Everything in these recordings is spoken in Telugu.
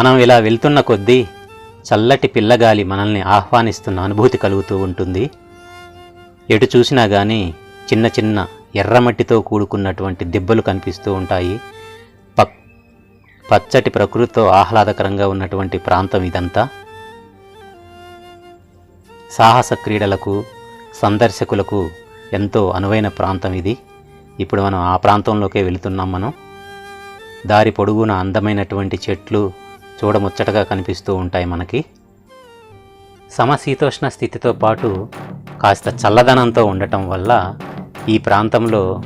మనం ఇలా వెళ్తున్న కొద్దీ చల్లటి పిల్లగాలి మనల్ని ఆహ్వానిస్తున్న అనుభూతి కలుగుతూ ఉంటుంది. ఎటు చూసినా కానీ చిన్న చిన్న ఎర్రమట్టితో కూడుకున్నటువంటి దెబ్బలు కనిపిస్తూ ఉంటాయి. ప పచ్చటి ప్రకృతితో ఆహ్లాదకరంగా ఉన్నటువంటి ప్రాంతం ఇదంతా. సాహస క్రీడలకు సందర్శకులకు ఎంతో అనువైన ప్రాంతం ఇది. ఇప్పుడు మనం ఆ ప్రాంతంలోకే వెళుతున్నాం మనం. దారి పొడుగున అందమైనటువంటి చెట్లు చూడముచ్చటగా కనిపిస్తూ ఉంటాయి మనకి. సమశీతోష్ణ స్థితితో పాటు కాస్త చల్లదనంతో ఉండటం వల్ల ఈ ప్రాంతంలో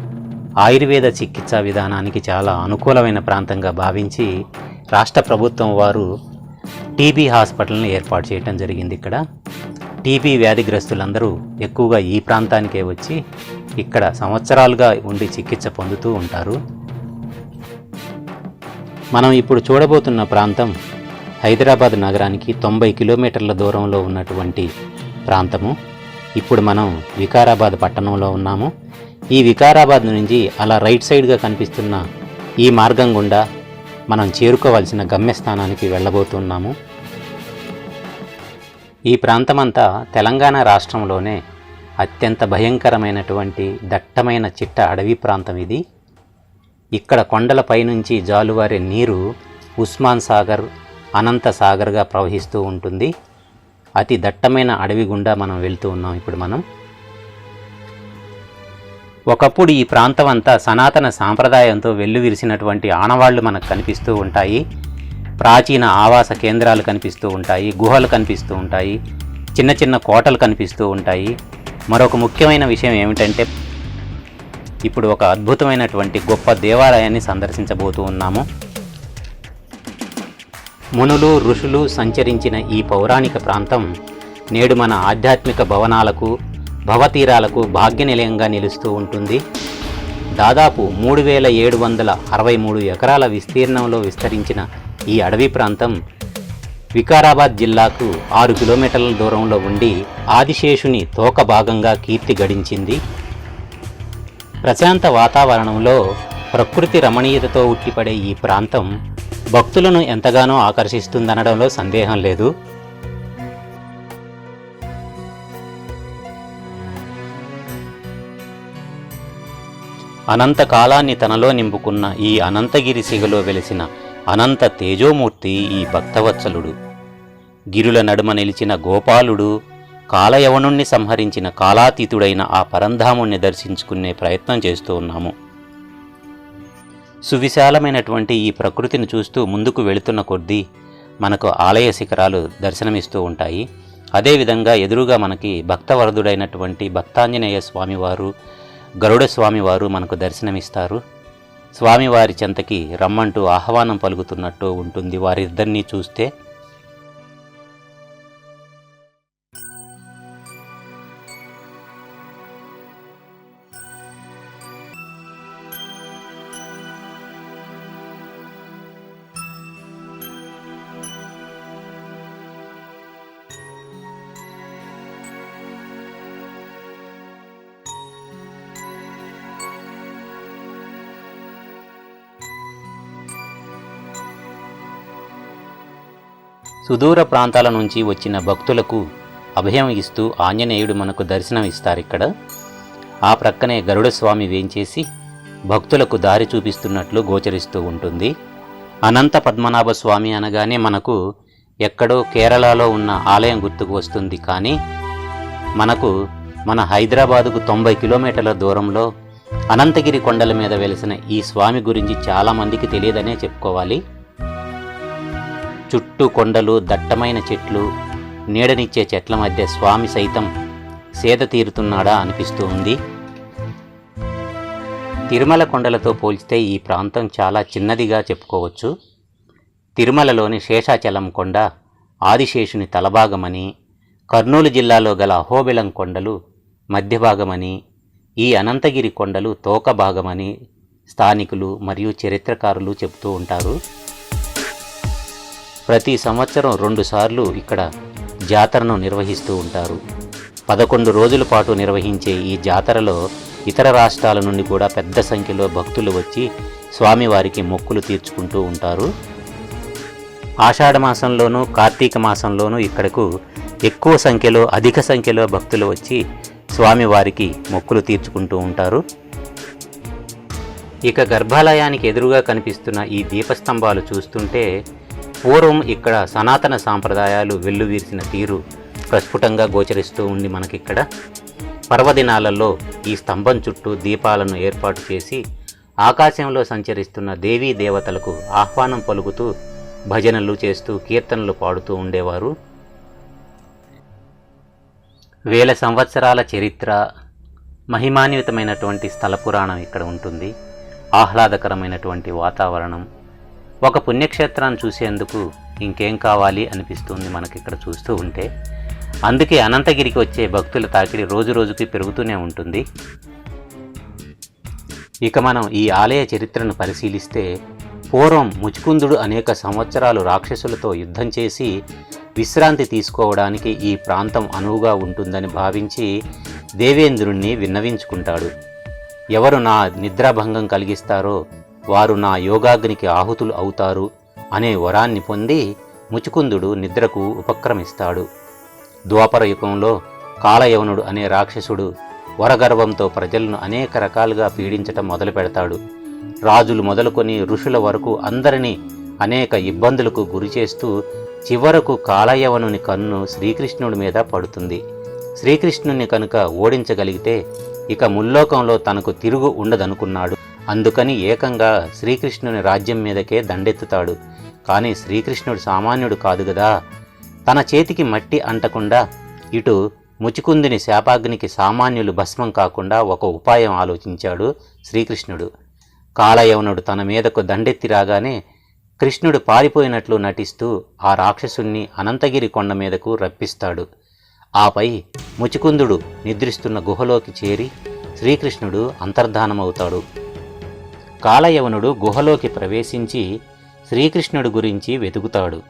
ఆయుర్వేద చికిత్సా విధానానికి చాలా అనుకూలమైన ప్రాంతంగా భావించి రాష్ట్ర ప్రభుత్వం వారు టీబీ హాస్పిటల్ని ఏర్పాటు చేయడం జరిగింది ఇక్కడ. టీబీ వ్యాధిగ్రస్తులందరూ ఎక్కువగా ఈ ప్రాంతానికే వచ్చి ఇక్కడ సంవత్సరాలుగా ఉండి చికిత్స పొందుతూ ఉంటారు. మనం ఇప్పుడు చూడబోతున్న ప్రాంతం హైదరాబాద్ నగరానికి తొంభై కిలోమీటర్ల దూరంలో ఉన్నటువంటి ప్రాంతము. ఇప్పుడు మనం వికారాబాద్ పట్టణంలో ఉన్నాము. ఈ వికారాబాద్ నుంచి అలా రైట్ సైడ్గా కనిపిస్తున్న ఈ మార్గం గుండా మనం చేరుకోవాల్సిన గమ్యస్థానానికి వెళ్ళబోతున్నాము. ఈ ప్రాంతమంతా తెలంగాణ రాష్ట్రంలోనే అత్యంత భయంకరమైనటువంటి దట్టమైన చిట్ట అడవి ప్రాంతం ఇది. ఇక్కడ కొండలపై నుంచి జాలువారే నీరు ఉస్మాన్ సాగర్ అనంత సాగర్గా ప్రవహిస్తూ ఉంటుంది. అతి దట్టమైన అడవి గుండా మనం వెళ్తూ ఉన్నాం ఇప్పుడు మనం. ఒకప్పుడు ఈ ప్రాంతం అంతా సనాతన సాంప్రదాయంతో వెల్లువిరిసినటువంటి ఆనవాళ్ళు మనకు కనిపిస్తూ ఉంటాయి. ప్రాచీన ఆవాస కేంద్రాలు కనిపిస్తూ ఉంటాయి గుహలు కనిపిస్తూ ఉంటాయి చిన్న చిన్న కోటలు కనిపిస్తూ ఉంటాయి. మరొక ముఖ్యమైన విషయం ఏమిటంటే ఇప్పుడు ఒక అద్భుతమైనటువంటి గొప్ప దేవాలయాన్ని సందర్శించబోతూ ఉన్నాము. మునులు ఋషులు సంచరించిన ఈ పౌరాణిక ప్రాంతం నేడు మన ఆధ్యాత్మిక భవనాలకు భవతీరాలకు భాగ్య నిలయంగా నిలుస్తూ ఉంటుంది. దాదాపు మూడు వేల ఏడు వందల అరవై మూడు ఎకరాల విస్తీర్ణంలో విస్తరించిన ఈ అడవి ప్రాంతం వికారాబాద్ జిల్లాకు ఆరు కిలోమీటర్ల దూరంలో ఉండి ఆదిశేషుని తోక భాగంగా కీర్తి గడించింది. ప్రశాంత వాతావరణంలో ప్రకృతి రమణీయతతో ఉట్టిపడే ఈ ప్రాంతం భక్తులను ఎంతగానో ఆకర్షిస్తుందనడంలో సందేహం లేదు. అనంత కాలాన్ని తనలో నింపుకున్న ఈ అనంతగిరి సిగలో వెలిసిన అనంత తేజోమూర్తి ఈ భక్తవత్సలుడు. గిరుల నడుమ నిలిచిన గోపాలుడు కాలయవనుణ్ణి సంహరించిన కాలాతీతుడైన ఆ పరంధాముణ్ణి దర్శించుకునే ప్రయత్నం చేస్తూ ఉన్నాము. సువిశాలమైనటువంటి ఈ ప్రకృతిని చూస్తూ ముందుకు వెళుతున్న కొద్దీ మనకు ఆలయ శిఖరాలు దర్శనమిస్తూ ఉంటాయి. అదేవిధంగా ఎదురుగా మనకి భక్తవరదుడైనటువంటి భక్తాంజనేయ స్వామివారు గరుడ స్వామివారు మనకు దర్శనమిస్తారు. స్వామివారి చెంతకి రమ్మంటూ ఆహ్వానం పలుకుతున్నట్టు ఉంటుంది వారిద్దరినీ చూస్తే. సుదూర ప్రాంతాల నుంచి వచ్చిన భక్తులకు అభయం ఇస్తూ ఆంజనేయుడు మనకు దర్శనం ఇస్తారిక్కడ ఆ ప్రక్కనే గరుడ స్వామి వేంచేసి భక్తులకు దారి చూపిస్తున్నట్లు గోచరిస్తూ ఉంటుంది. అనంత పద్మనాభ స్వామి అనగానే మనకు ఎక్కడో కేరళలో ఉన్న ఆలయం గుర్తుకు వస్తుంది కానీ మనకు మన హైదరాబాదుకు తొంభై కిలోమీటర్ల దూరంలో అనంతగిరి కొండల మీద వెలిసిన ఈ స్వామి గురించి చాలామందికి తెలియదనే చెప్పుకోవాలి. చుట్టూ కొండలు దట్టమైన చెట్లు నీడనిచ్చే చెట్ల మధ్య స్వామి సైతం సేద తీరుతున్నాడా అనిపిస్తూ ఉంది. తిరుమల కొండలతో పోల్చితే ఈ ప్రాంతం చాలా చిన్నదిగా చెప్పుకోవచ్చు. తిరుమలలోని శేషాచలం కొండ ఆదిశేషుని తలభాగమని కర్నూలు జిల్లాలో గల అహోబిలం కొండలు మధ్యభాగమని ఈ అనంతగిరి కొండలు తోక భాగమని స్థానికులు మరియు చరిత్రకారులు చెబుతూ ఉంటారు. ప్రతి సంవత్సరం రెండుసార్లు ఇక్కడ జాతరను నిర్వహిస్తూ ఉంటారు. పదకొండు రోజుల పాటు నిర్వహించే ఈ జాతరలో ఇతర రాష్ట్రాల నుండి కూడా పెద్ద సంఖ్యలో భక్తులు వచ్చి స్వామివారికి మొక్కులు తీర్చుకుంటూ ఉంటారు. ఆషాఢ మాసంలోనూ కార్తీక మాసంలోనూ ఇక్కడకు ఎక్కువ సంఖ్యలో అధిక సంఖ్యలో భక్తులు వచ్చి స్వామివారికి మొక్కులు తీర్చుకుంటూ ఉంటారు. ఇక గర్భాలయానికి ఎదురుగా కనిపిస్తున్న ఈ దీపస్తంభాలు చూస్తుంటే పూర్వం ఇక్కడ సనాతన సాంప్రదాయాలు వెల్లువీర్చిన తీరు ప్రస్ఫుటంగా గోచరిస్తూ ఉంది మనకిక్కడ పర్వదినాలలో ఈ స్తంభం చుట్టూ దీపాలను ఏర్పాటు చేసి ఆకాశంలో సంచరిస్తున్న దేవీ దేవతలకు ఆహ్వానం పలుకుతూ భజనలు చేస్తూ కీర్తనలు పాడుతూ ఉండేవారు. వేల సంవత్సరాల చరిత్ర మహిమాన్వితమైనటువంటి స్థల పురాణం ఇక్కడ ఉంటుంది. ఆహ్లాదకరమైనటువంటి వాతావరణం ఒక పుణ్యక్షేత్రాన్ని చూసేందుకు ఇంకేం కావాలి అనిపిస్తుంది మనకి ఇక్కడ చూస్తూ ఉంటే అందుకే అనంతగిరికి వచ్చే భక్తుల తాకిడి రోజు రోజుకి పెరుగుతూనే ఉంటుంది. ఇక మనం ఈ ఆలయ చరిత్రను పరిశీలిస్తే పూర్వం ముచుకుందుడు అనేక సంవత్సరాలు రాక్షసులతో యుద్ధం చేసి విశ్రాంతి తీసుకోవడానికి ఈ ప్రాంతం అనువుగా ఉంటుందని భావించి దేవేంద్రుణ్ణి విన్నవించుకుంటాడు. ఎవరు నా నిద్రాభంగం కలిగిస్తారో వారు నా యోగాగ్నికి ఆహుతులు అవుతారు అనే వరాన్ని పొంది ముచుకుందుడు నిద్రకు ఉపక్రమిస్తాడు. ద్వాపర యుగంలో కాలయవనుడు అనే రాక్షసుడు వరగర్వంతో ప్రజలను అనేక రకాలుగా పీడించటం మొదలు పెడతాడు రాజులు మొదలుకొని ఋషుల వరకు అందరినీ అనేక ఇబ్బందులకు గురి చేస్తూ చివరకు కాలయవనుని కన్ను శ్రీకృష్ణుడి మీద పడుతుంది. శ్రీకృష్ణుని కనుక ఓడించగలిగితే ఇక ముల్లోకంలో తనకు తిరుగు ఉండదనుకున్నాడు. అందుకని ఏకంగా శ్రీకృష్ణుని రాజ్యం మీదకే దండెత్తుతాడు. కానీ శ్రీకృష్ణుడు సామాన్యుడు కాదు గదా. తన చేతికి మట్టి అంటకుండా ఇటు ముచుకుందిని శాపాగ్నికి సామాన్యులు భస్మం కాకుండా ఒక ఉపాయం ఆలోచించాడు శ్రీకృష్ణుడు. కాలయవనుడు తన మీదకు దండెత్తి రాగానే కృష్ణుడు పారిపోయినట్లు నటిస్తూ ఆ రాక్షసుణ్ణి అనంతగిరి కొండ మీదకు రప్పిస్తాడు. ఆపై ముచుకుందుడు నిద్రిస్తున్న గుహలోకి చేరి శ్రీకృష్ణుడు అంతర్ధానమవుతాడు. కాలయవనుడు గుహలోకి ప్రవేశించి శ్రీకృష్ణుడి గురించి వెతుకుతాడు.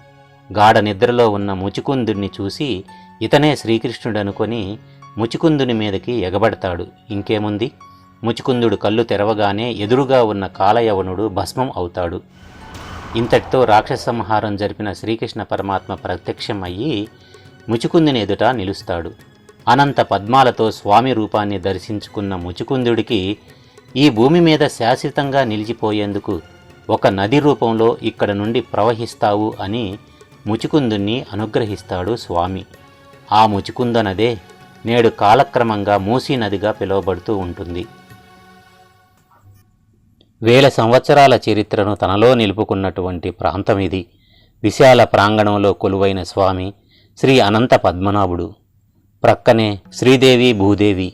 గాఢ నిద్రలో ఉన్న ముచుకుందుణ్ణి చూసి ఇతనే శ్రీకృష్ణుడు అనుకొని ముచుకుందుని మీదకి ఎగబడతాడు. ఇంకేముంది? ముచుకుందుడు కళ్ళు తెరవగానే ఎదురుగా ఉన్న కాలయవనుడు భస్మం అవుతాడు. ఇంతటితో రాక్షస సంహారం జరిపిన శ్రీకృష్ణ పరమాత్మ ప్రత్యక్షం అయ్యి ముచుకుందుని ఎదుట నిలుస్తాడు. అనంత పద్మాలతో స్వామి రూపాన్ని దర్శించుకున్న ముచుకుందుడికి ఈ భూమి మీద శాశ్వతంగా నిలిచిపోయేందుకు ఒక నది రూపంలో ఇక్కడ నుండి ప్రవహిస్తావు అని ముచుకుందుణ్ణి అనుగ్రహిస్తాడు స్వామి. ఆ ముచుకుంద నదే నేడు కాలక్రమంగా మూసీ నదిగా పిలువబడుతూ ఉంటుంది. వేల సంవత్సరాల చరిత్రను తనలో నిలుపుకున్నటువంటి ప్రాంతం ఇది. విశాల ప్రాంగణంలో కొలువైన స్వామి శ్రీ అనంత పద్మనాభుడు. ప్రక్కనే శ్రీదేవి భూదేవి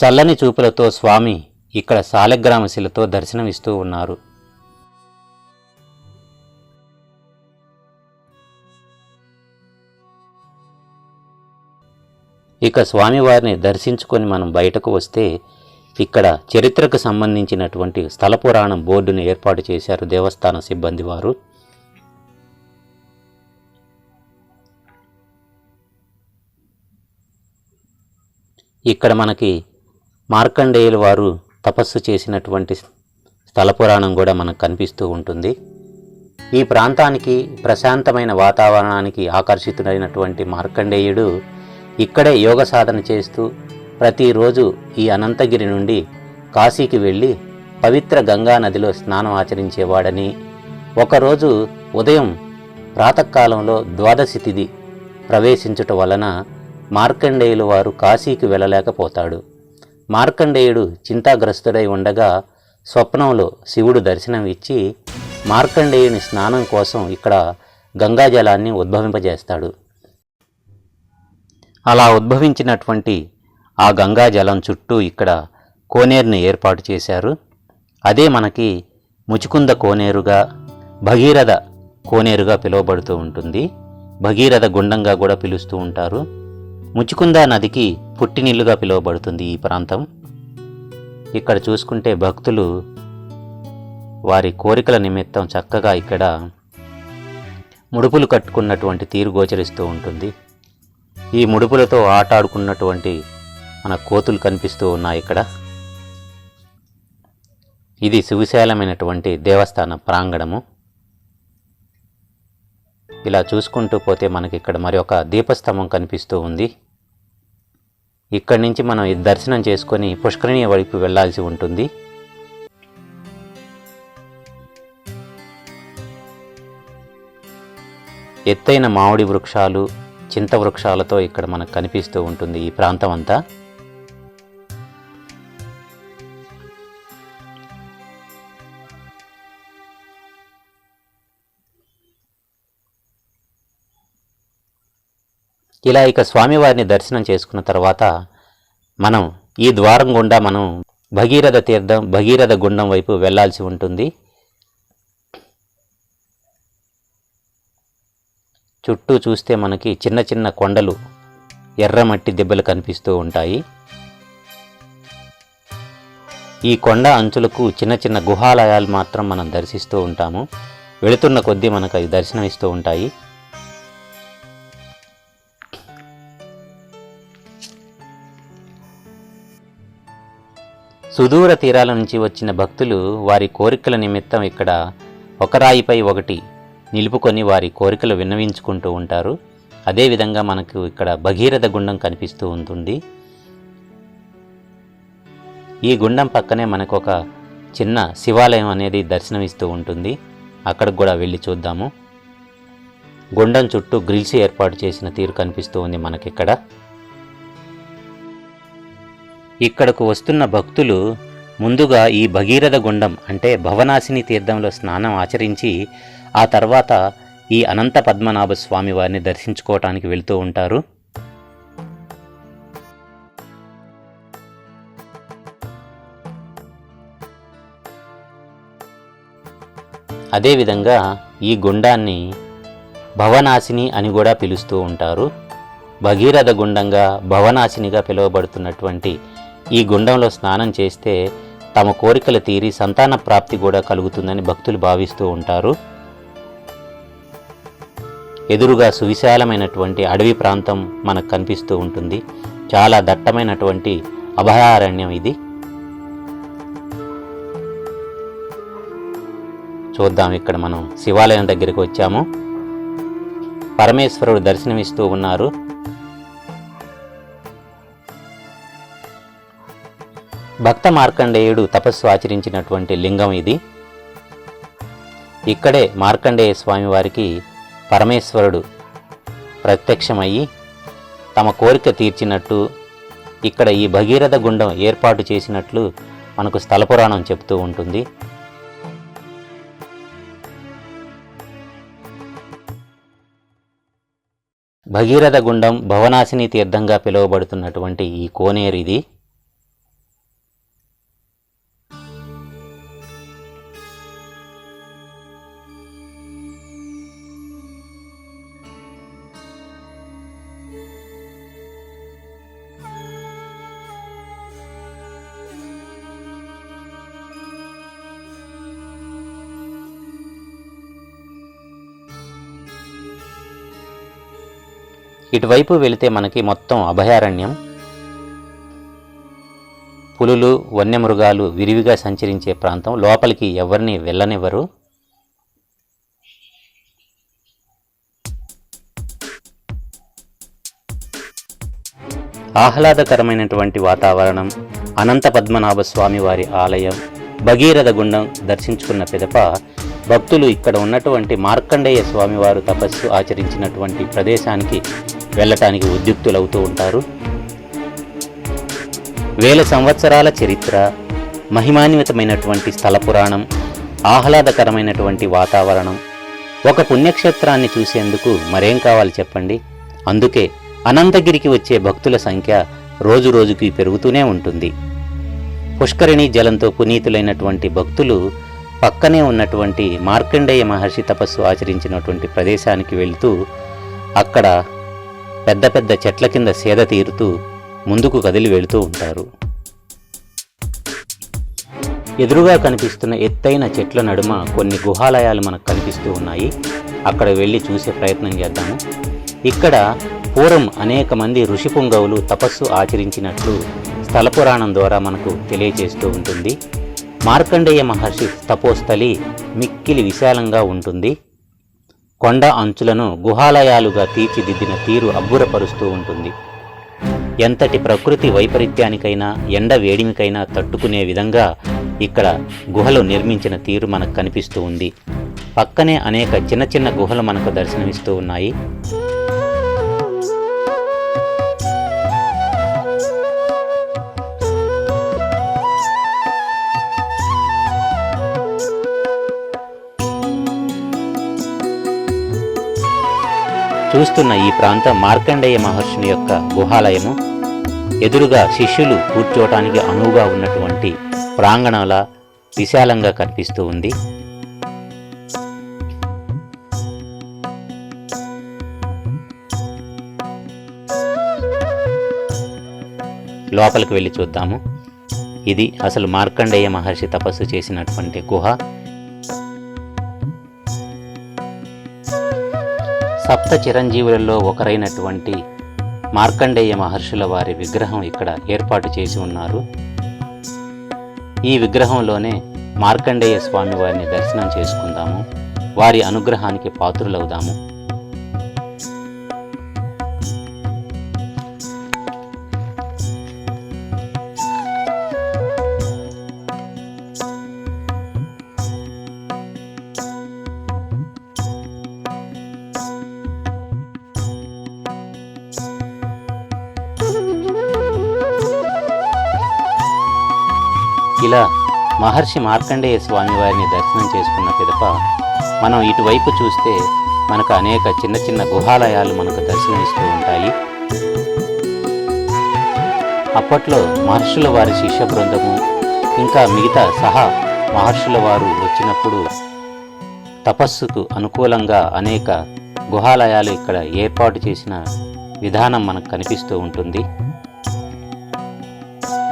చల్లని చూపులతో స్వామి ఇక్కడ శాలగ్రామశిలతో దర్శనమిస్తూ ఉన్నారు. ఇక స్వామివారిని దర్శించుకొని మనం బయటకు వస్తే ఇక్కడ చరిత్రకు సంబంధించినటువంటి స్థల పురాణం బోర్డును ఏర్పాటు చేశారు దేవస్థాన సిబ్బంది వారు. ఇక్కడ మనకి మార్కండేయులు వారు తపస్సు చేసినటువంటి స్థల పురాణం కూడా మనకు కనిపిస్తూ ఉంటుంది. ఈ ప్రాంతానికి ప్రశాంతమైన వాతావరణానికి ఆకర్షితుడైనటువంటి మార్కండేయుడు ఇక్కడే యోగ సాధన చేస్తూ ప్రతిరోజు ఈ అనంతగిరి నుండి కాశీకి వెళ్ళి పవిత్ర గంగా నదిలో స్నానం ఆచరించేవాడని ఒకరోజు ఉదయం ప్రాతకాలంలో ద్వాదశి తిథి ప్రవేశించుట వలన మార్కండేయులు వారు కాశీకి వెళ్ళలేకపోతాడు. మార్కండేయుడు చింతాగ్రస్తుడై ఉండగా స్వప్నంలో శివుడు దర్శనం ఇచ్చి మార్కండేయుని స్నానం కోసం ఇక్కడ గంగాజలాన్ని ఉద్భవింపజేస్తాడు. అలా ఉద్భవించినటువంటి ఆ గంగాజలం చుట్టూ ఇక్కడ కోనేరుని ఏర్పాటు చేశారు. అదే మనకి ముచుకుంద కోనేరుగా భగీరథ కోనేరుగా పిలువబడుతూ ఉంటుంది. భగీరథ గుండంగా కూడా పిలుస్తూ ఉంటారు. ముచుకుందా నదికి పుట్టినిల్లుగా పిలువబడుతుంది ఈ ప్రాంతం. ఇక్కడ చూసుకుంటే భక్తులు వారి కోరికల నిమిత్తం చక్కగా ఇక్కడ ముడుపులు కట్టుకున్నటువంటి తీరు గోచరిస్తూ ఉంటుంది. ఈ ముడుపులతో ఆటాడుకున్నటువంటి మన కోతులు కనిపిస్తూ ఉన్నాయి ఇక్కడ. ఇది సువిశాలమైనటువంటి దేవస్థాన ప్రాంగణము. ఇలా చూసుకుంటూ పోతే మనకి ఇక్కడ మరి ఒక దీపస్తంభం కనిపిస్తూ ఉంది. ఇక్కడి నుంచి మనం దర్శనం చేసుకొని పుష్కరిణి వైపు వెళ్ళాల్సి ఉంటుంది. ఎత్తైన మామిడి వృక్షాలు చింత వృక్షాలతో ఇక్కడ మనకు కనిపిస్తూ ఉంటుంది ఈ ప్రాంతం అంతా ఇలా ఇక స్వామివారిని దర్శనం చేసుకున్న తర్వాత మనం ఈ ద్వారం గుండా మనం భగీరథ తీర్థం భగీరథ గుండం వైపు వెళ్ళాల్సి ఉంటుంది. చుట్టూ చూస్తే మనకి చిన్న చిన్న కొండలు ఎర్రమట్టి దెబ్బలు కనిపిస్తూ ఉంటాయి. ఈ కొండ అంచులకు చిన్న చిన్న గుహాలయాలు మాత్రం మనం దర్శిస్తూ ఉంటాము. వెళుతున్న కొద్దీ మనకు అవి దర్శనమిస్తూ ఉంటాయి. సుదూర తీరాల నుంచి వచ్చిన భక్తులు వారి కోరికల నిమిత్తం ఇక్కడ ఒక రాయిపై ఒకటి నిలుపుకొని వారి కోరికలు విన్నవించుకుంటూ ఉంటారు. అదేవిధంగా మనకు ఇక్కడ భగీరథ గుండం కనిపిస్తూ ఉంటుంది. ఈ గుండం పక్కనే మనకు ఒక చిన్న శివాలయం అనేది దర్శనమిస్తూ ఉంటుంది. అక్కడికి కూడా వెళ్ళి చూద్దాము. గుండం చుట్టూ గ్రిల్స్ ఏర్పాటు చేసిన తీరు కనిపిస్తూ ఉంది మనకిక్కడ. ఇక్కడకు వస్తున్న భక్తులు ముందుగా ఈ భగీరథ గుండం అంటే భవనాశిని తీర్థంలో స్నానం ఆచరించి ఆ తర్వాత ఈ అనంత పద్మనాభ స్వామి వారిని దర్శించుకోవటానికి వెళ్తూ ఉంటారు. అదేవిధంగా ఈ గుండాన్ని భవనాశిని అని కూడా పిలుస్తూ ఉంటారు. భగీరథ గుండంగా భవనాశినిగా పిలువబడుతున్నటువంటి ఈ గుండంలో స్నానం చేస్తే తమ కోరికలు తీరి సంతాన ప్రాప్తి కూడా కలుగుతుందని భక్తులు భావిస్తూ ఉంటారు. ఎదురుగా సువిశాలమైనటువంటి అడవి ప్రాంతం మనకు కనిపిస్తూ ఉంటుంది. చాలా దట్టమైనటువంటి అభయారణ్యం ఇది. చూద్దాం ఇక్కడ మనం శివాలయం దగ్గరికి వచ్చాము. పరమేశ్వరుడు దర్శనమిస్తూ ఉన్నారు. భక్త మార్కండేయుడు తపస్సు ఆచరించినటువంటి లింగం ఇది. ఇక్కడే మార్కండేయ స్వామి వారికి పరమేశ్వరుడు ప్రత్యక్షమయ్యి తమ కోరిక తీర్చినట్టు ఇక్కడ ఈ భగీరథ గుండం ఏర్పాటు చేసినట్లు మనకు స్థల పురాణం చెప్తూ ఉంటుంది. భగీరథ గుండం భవనాశిని తీర్థంగా పిలువబడుతున్నటువంటి ఈ కోనేరు ఇది. ఇటువైపు వెళితే మనకి మొత్తం అభయారణ్యం. పులులు వన్యమృగాలు విరివిగా సంచరించే ప్రాంతం. లోపలికి ఎవరిని వెళ్ళనివ్వరు. ఆహ్లాదకరమైనటువంటి వాతావరణం అనంత పద్మనాభ స్వామివారి ఆలయం భగీరథ గుండం దర్శించుకున్న పిదప భక్తులు ఇక్కడ ఉన్నటువంటి మార్కండేయ స్వామివారు తపస్సు ఆచరించినటువంటి ప్రదేశానికి వెళ్ళటానికి ఉద్యుక్తులవుతూ ఉంటారు. వేల సంవత్సరాల చరిత్ర మహిమాన్వితమైనటువంటి స్థల పురాణం ఆహ్లాదకరమైనటువంటి వాతావరణం ఒక పుణ్యక్షేత్రాన్ని చూసేందుకు మరేం కావాలి చెప్పండి? అందుకే అనంతగిరికి వచ్చే భక్తుల సంఖ్య రోజు రోజుకి పెరుగుతూనే ఉంటుంది. పుష్కరిణి జలంతో పునీతులైనటువంటి భక్తులు పక్కనే ఉన్నటువంటి మార్కండేయ మహర్షి తపస్సు ఆచరించినటువంటి ప్రదేశానికి వెళ్తూ అక్కడ పెద్ద పెద్ద చెట్ల కింద సేద తీరుతూ ముందుకు కదిలి వెళుతూ ఉంటారు. ఎదురుగా కనిపిస్తున్న ఎత్తైన చెట్ల నడుమ కొన్ని గుహాలయాలు మనకు కనిపిస్తూ ఉన్నాయి. అక్కడ వెళ్ళి చూసే ప్రయత్నం చేద్దాము. ఇక్కడ పూర్వం అనేక మంది ఋషిపుంగవులు తపస్సు ఆచరించినట్లు స్థల పురాణం ద్వారా మనకు తెలియజేస్తూ ఉంటుంది. మార్కండేయ మహర్షి తపోస్థలి మిక్కిలి విశాలంగా ఉంటుంది. కొండ అంచులను గుహాలయాలుగా తీర్చిదిద్దిన తీరు అబ్బురపరుస్తూ ఉంటుంది. ఎంతటి ప్రకృతి వైపరీత్యానికైనా ఎండ వేడిమికైనా తట్టుకునే విధంగా ఇక్కడ గుహలు నిర్మించిన తీరు మనకు కనిపిస్తూ ఉంది. పక్కనే అనేక చిన్న చిన్న గుహలు మనకు దర్శనమిస్తూ ఉన్నాయి. చూస్తున్న ఈ ప్రాంతం మార్కండేయ మహర్షుని యొక్క గుహాలయము. ఎదురుగా శిష్యులు కూర్చోవటానికి అనువుగా ఉన్నటువంటి ప్రాంగణంలా విశాలంగా కనిపిస్తూ ఉంది. లోపలికి వెళ్ళి చూద్దాము. ఇది అసలు మార్కండేయ మహర్షి తపస్సు చేసినటువంటి గుహ. సప్త చిరంజీవులలో ఒకరైనటువంటి మార్కండేయ మహర్షుల వారి విగ్రహం ఇక్కడ ఏర్పాటు చేసి ఉన్నారు. ఈ విగ్రహంలోనే మార్కండేయ స్వామి వారిని దర్శనం చేసుకుందాము. వారి అనుగ్రహానికి పాత్రులవుదాము. మహర్షి మార్కండేయ స్వామి వారిని దర్శనం చేసుకున్న పిదప మనం ఇటువైపు చూస్తే మనకు అనేక చిన్న చిన్న గుహాలయాలు మనకు దర్శనమిస్తూ ఉంటాయి. అప్పట్లో మహర్షుల వారి శిష్య బృందము ఇంకా మిగతా సహా మహర్షుల వారు వచ్చినప్పుడు తపస్సుకు అనుకూలంగా అనేక గుహాలయాలు ఇక్కడ ఏర్పాటు చేసిన విధానం మనకు కనిపిస్తూ ఉంటుంది.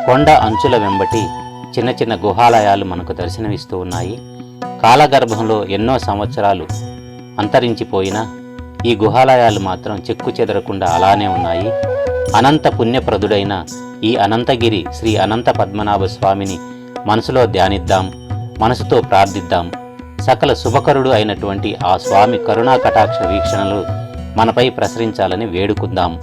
కొండ అంచుల వెంబటి చిన్న చిన్న గుహాలయాలు మనకు దర్శనమిస్తూ ఉన్నాయి. కాలగర్భంలో ఎన్నో సంవత్సరాలు అంతరించిపోయినా ఈ గుహాలయాలు మాత్రం చెక్కు చెదరకుండా అలానే ఉన్నాయి. అనంత పుణ్యప్రదుడైన ఈ అనంతగిరి శ్రీ అనంత పద్మనాభ స్వామిని మనసులో ధ్యానిద్దాం మనసుతో ప్రార్థిద్దాం. సకల శుభకరుడు అయినటువంటి ఆ స్వామి కరుణా కటాక్ష వీక్షణలు మనపై ప్రసరించాలని వేడుకుందాం.